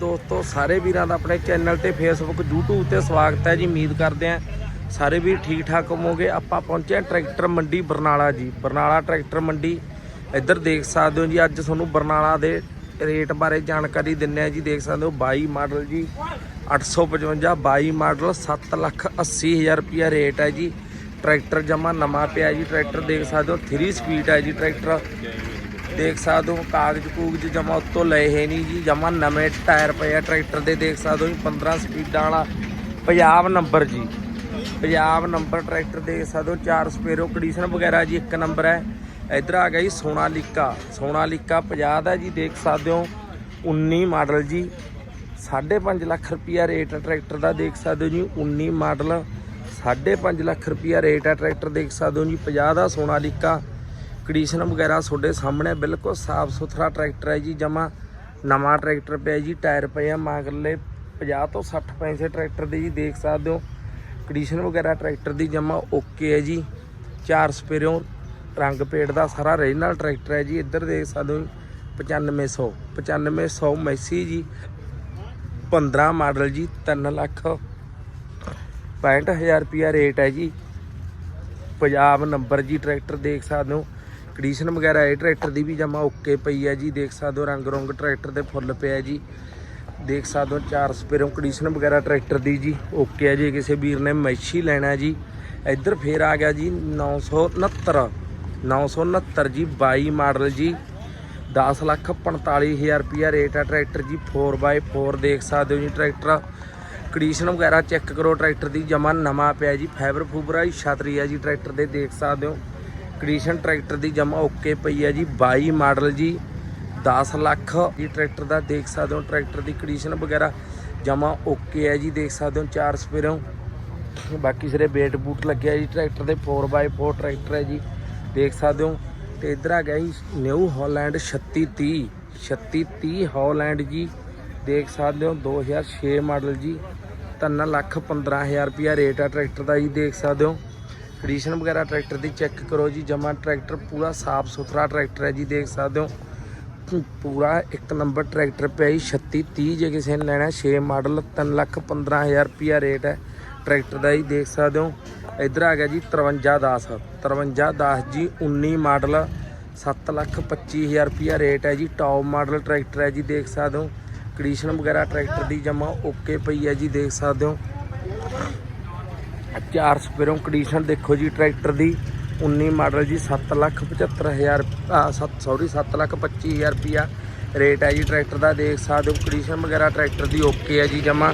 ਦੋਸਤੋ, ਸਾਰੇ ਵੀਰਾਂ ਦਾ ਆਪਣੇ ਚੈਨਲ ਤੇ ਫੇਸਬੁੱਕ YouTube ਤੇ ਸਵਾਗਤ ਹੈ ਜੀ। ਉਮੀਦ ਕਰਦੇ ਆਂ ਸਾਰੇ ਵੀਰ ਠੀਕ ਠਾਕ ਹੋਵੋਗੇ। ਆਪਾਂ ਪਹੁੰਚੇ ਹਾਂ ਟਰੈਕਟਰ ਮੰਡੀ ਬਰਨਾਲਾ ਜੀ। ਬਰਨਾਲਾ ਟਰੈਕਟਰ ਮੰਡੀ, ਇੱਧਰ ਦੇਖ ਸਕਦੇ ਹੋ ਜੀ। ਅੱਜ ਤੁਹਾਨੂੰ ਬਰਨਾਲਾ ਦੇ ਰੇਟ ਬਾਰੇ ਜਾਣਕਾਰੀ ਦਿੰਨੇ ਆ ਜੀ। ਦੇਖ ਸਕਦੇ ਹੋ 22 ਮਾਡਲ ਜੀ 855 22 ਮਾਡਲ 7 ਲੱਖ 80 ਹਜ਼ਾਰ ਰੁਪਿਆ ਰੇਟ ਹੈ ਜੀ। ਟਰੈਕਟਰ ਜਮਾ ਨਵਾਂ ਪਿਆ ਜੀ। ਟਰੈਕਟਰ ਦੇਖ ਸਕਦੇ ਹੋ 3 ਸਪੀਡ ਹੈ ਜੀ ਟਰੈਕਟਰ। ਦੇਖ ਸਕਦੇ ਹੋ, ਕਾਗਜ਼ ਕੂਗਜ਼ ਜਮਾ ਉੱਤੋਂ ਲਏ ਹੈ ਨਹੀਂ ਜੀ ਜਮਾ ਨਵੇਂ ਟਾਇਰ ਪਏ ਆ, ਟਰੈਕਟਰ ਦੇ ਦੇਖ ਸਕਦੇ ਹੋ ਜੀ 15 ਸਪੀਡਾਂ ਵਾਲਾ ਪੰਜਾਬ ਨੰਬਰ ਜੀ। ਪੰਜਾਬ ਨੰਬਰ ਟਰੈਕਟਰ ਦੇਖ ਸਕਦੇ ਹੋ, ਚਾਰ ਸਪੇਰੋ ਕੰਡੀਸ਼ਨ ਵਗੈਰਾ ਜੀ, ਇੱਕ ਨੰਬਰ ਹੈ। ਇਧਰ ਆ ਗਿਆ ਜੀ, ਸੋਨਾਲੀਕਾ। ਸੋਨਾਲੀਕਾ 50 ਦਾ ਜੀ, ਦੇਖ ਸਕਦੇ ਹੋ 19 ਮਾਡਲ ਜੀ। 5.5 ਲੱਖ ਰੁਪਿਆ ਰੇਟ ਹੈ ਟਰੈਕਟਰ ਦਾ, ਦੇਖ ਸਕਦੇ ਹੋ ਜੀ 19 ਮਾਡਲ। 5.5 ਲੱਖ ਰੁਪਿਆ ਰੇਟ ਹੈ ਟਰੈਕਟਰ, ਦੇਖ ਸਕਦੇ ਹੋ ਜੀ 50 ਦਾ ਸੋਨਾਲੀਕਾ। ਕੰਡੀਸ਼ਨ ਵਗੈਰਾ ਤੁਹਾਡੇ ਸਾਹਮਣੇ ਬਿਲਕੁਲ ਸਾਫ਼ ਸੁਥਰਾ ਟਰੈਕਟਰ ਹੈ ਜੀ, ਜਮਾ ਨਵਾਂ ਟਰੈਕਟਰ ਪਿਆ ਜੀ, ਟਾਇਰ ਪਏ ਆ ਮਗਰਲੇ 50 ਤੋਂ 60 ਪੈਸੇ ਟਰੈਕਟਰ ਦੇ ਜੀ, ਦੇਖ ਸਕਦੇ ਹੋ। ਕੰਡੀਸ਼ਨ ਵਗੈਰਾ ਟਰੈਕਟਰ ਦੀ ਜਮਾ ਓਕੇ ਹੈ ਜੀ। ਚਾਰ ਸਪੇਰਿਓਂ, ਰੰਗ ਪੇਟ ਦਾ ਸਾਰਾ ਰੀਜਨਲ ਟਰੈਕਟਰ ਹੈ ਜੀ, ਇੱਧਰ ਦੇਖ ਸਕਦੇ ਹੋ 9500 9500 ਮੈਸੀ ਜੀ 15 ਮਾਡਲ ਜੀ 3 ਲੱਖ 65000 ਰੁਪਿਆ ਰੇਟ ਹੈ ਜੀ। ਪੰਜਾਬ ਨੰਬਰ ਜੀ ਟਰੈਕਟਰ ਦੇਖ ਸਕਦੇ ਹੋ। ਕੰਡੀਸ਼ਨ ਵਗੈਰਾ ਇਹ ਟਰੈਕਟਰ ਦੀ ਵੀ ਜਮਾ ਓਕੇ ਪਈ ਹੈ ਜੀ। ਦੇਖ ਸਕਦੇ ਹੋ ਰੰਗ ਰੰਗ ਟਰੈਕਟਰ ਦੇ ਫੁੱਲ ਪਿਆ ਜੀ। ਦੇਖ ਸਕਦੇ ਹੋ ਚਾਰ ਸਪੇਰੋਂ ਕੰਡੀਸ਼ਨ ਵਗੈਰਾ ਟਰੈਕਟਰ ਦੀ ਜੀ। ਓਕੇ ਹੈ ਜੀ। ਕਿਸੇ ਵੀਰ ਨੇ ਮੈਸ਼ੀ ਲੈਣਾ ਜੀ। ਇੱਧਰ ਫੇਰ ਆ ਗਿਆ ਜੀ 969 969 ਜੀ 22 ਮਾਡਲ ਜੀ। 10 ਲੱਖ 45000 ਰੁਪਿਆ ਰੇਟ ਆ ਟਰੈਕਟਰ ਜੀ। 4x4 ਦੇਖ ਸਕਦੇ ਹੋ ਜੀ ਟਰੈਕਟਰ। ਕੰਡੀਸ਼ਨ ਵਗੈਰਾ ਚੈੱਕ ਕਰੋ, ਟਰੈਕਟਰ ਦੀ ਜਮਾ ਨਵਾਂ ਪਿਆ ਜੀ। ਫਾਈਬਰ ਫੂਬਰਾ ਹੀ ਛਤਰੀ ਆ ਜੀ ਟਰੈਕਟਰ ਦੇ, ਦੇਖ ਸਕਦੇ ਹੋ। ਕੰਡੀਸ਼ਨ ਟਰੈਕਟਰ ਦੀ ਜਮਾ ਓਕੇ ਪਈ ਹੈ ਜੀ 22 ਮਾਡਲ ਜੀ 10 ਲੱਖ। ਜੀ ਟਰੈਕਟਰ ਦਾ ਦੇਖ ਸਕਦੇ ਹੋ, ਟਰੈਕਟਰ ਦੀ ਕੰਡੀਸ਼ਨ ਵਗੈਰਾ ਜਮਾ ਓਕੇ ਹੈ ਜੀ, ਦੇਖ ਸਕਦੇ ਹੋ, ਚਾਰ ਸਪੇਰੋਂ ਬਾਕੀ ਸਾਰੇ ਬੇਟ ਬੂਟ ਲੱਗਿਆ ਜੀ, ਟਰੈਕਟਰ ਦੇ 4x4 ਟਰੈਕਟਰ ਹੈ ਜੀ, ਦੇਖ ਸਕਦੇ ਹੋ। ਤੇ ਇਧਰ ਆ ਗਿਆ ਜੀ, ਨਿਊ ਹਾਲੈਂਡ 3630 3630 ਹਾਲੈਂਡ ਜੀ, ਦੇਖ ਸਕਦੇ ਹੋ 2006 ਮਾਡਲ ਜੀ 3 ਲੱਖ 15000 ਰੁਪਿਆ ਰੇਟ ਆ ਟਰੈਕਟਰ ਦਾ ਜੀ, ਦੇਖ ਸਕਦੇ ਹੋ। ਕੰਡੀਸ਼ਨ ਵਗੈਰਾ ਟਰੈਕਟਰ ਦੀ ਚੈੱਕ ਕਰੋ ਜੀ, ਜਮਾ ਟਰੈਕਟਰ ਪੂਰਾ ਸਾਫ਼ ਸੁਥਰਾ ਟਰੈਕਟਰ ਹੈ ਜੀ, ਦੇਖ ਸਕਦੇ ਹੋ। ਪੂਰਾ ਇੱਕ ਨੰਬਰ ਟਰੈਕਟਰ ਪਿਆ ਜੀ 3630 ਜੇ ਕਿਸੇ ਨੇ ਲੈਣਾ 6 ਮਾਡਲ 3 ਲੱਖ 15000 ਰੁਪਿਆ ਰੇਟ ਹੈ ਟਰੈਕਟਰ ਦਾ ਜੀ, ਦੇਖ ਸਕਦੇ ਹੋ। ਇਧਰ ਆ ਗਿਆ ਜੀ 5310 5310 ਜੀ 19 ਮਾਡਲ 7 ਲੱਖ 25000 ਰੁਪਿਆ ਰੇਟ ਹੈ ਜੀ ਟੌਪ ਮਾਡਲ ਟਰੈਕਟਰ ਹੈ ਜੀ, ਦੇਖ ਸਕਦੇ ਹੋ। ਕੰਡੀਸ਼ਨ ਵਗੈਰਾ ਟਰੈਕਟਰ ਦੀ ਜਮਾ ਓਕੇ ਪਈ ਹੈ ਜੀ, ਦੇਖ ਸਕਦੇ ਹੋ। ਚਾਰ ਸਪੇਰੋਂ ਕੰਡੀਸ਼ਨ ਦੇਖੋ ਜੀ, ਟਰੈਕਟਰ ਦੀ। 19 ਮਾਡਲ ਜੀ 7 ਲੱਖ 75000 7 ਸੌਰੀ 7 ਲੱਖ 25000 ਰੁਪਿਆ ਰੇਟ ਹੈ ਜੀ ਟਰੈਕਟਰ ਦਾ। ਦੇਖ ਸਕਦੇ ਹੋ ਕੰਡੀਸ਼ਨ ਵਗੈਰਾ, ਟਰੈਕਟਰ ਦੀ ਓਕੇ ਹੈ ਜੀ ਜਮਾ।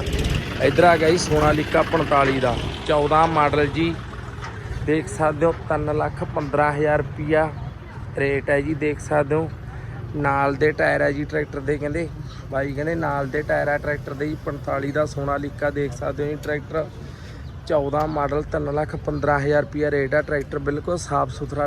ਇਧਰ ਆ ਗਿਆ ਜੀ ਸੋਨਾਲੀਕਾ 45 ਦਾ। 14 ਮਾਡਲ ਜੀ, ਦੇਖ ਸਕਦੇ ਹੋ 3 ਲੱਖ 15000 ਰੁਪਿਆ ਰੇਟ ਹੈ ਜੀ, ਦੇਖ ਸਕਦੇ ਹੋ। ਨਾਲ ਦੇ ਟਾਇਰ ਹੈ ਜੀ ਟਰੈਕਟਰ ਦੇ ਕਹਿੰਦੇ। ਬਾਈ ਕਹਿੰਦੇ ਨਾਲ ਦੇ ਟਾਇਰ ਹੈ ਟਰੈਕਟਰ ਦੇ ਜੀ 45 ਦਾ ਸੋਨਾਲੀਕਾ, ਦੇਖ ਸਕਦੇ ਹੋ ਜੀ ਟਰੈਕਟਰ। 14 ਮਾਡਲ 3 ਲੱਖ 15000 ਰੁਪਿਆ ਰੇਟ ਹੈ ਟਰੈਕਟਰ ਬਿਲਕੁਲ ਸਾਫ਼ ਸੁਥਰਾ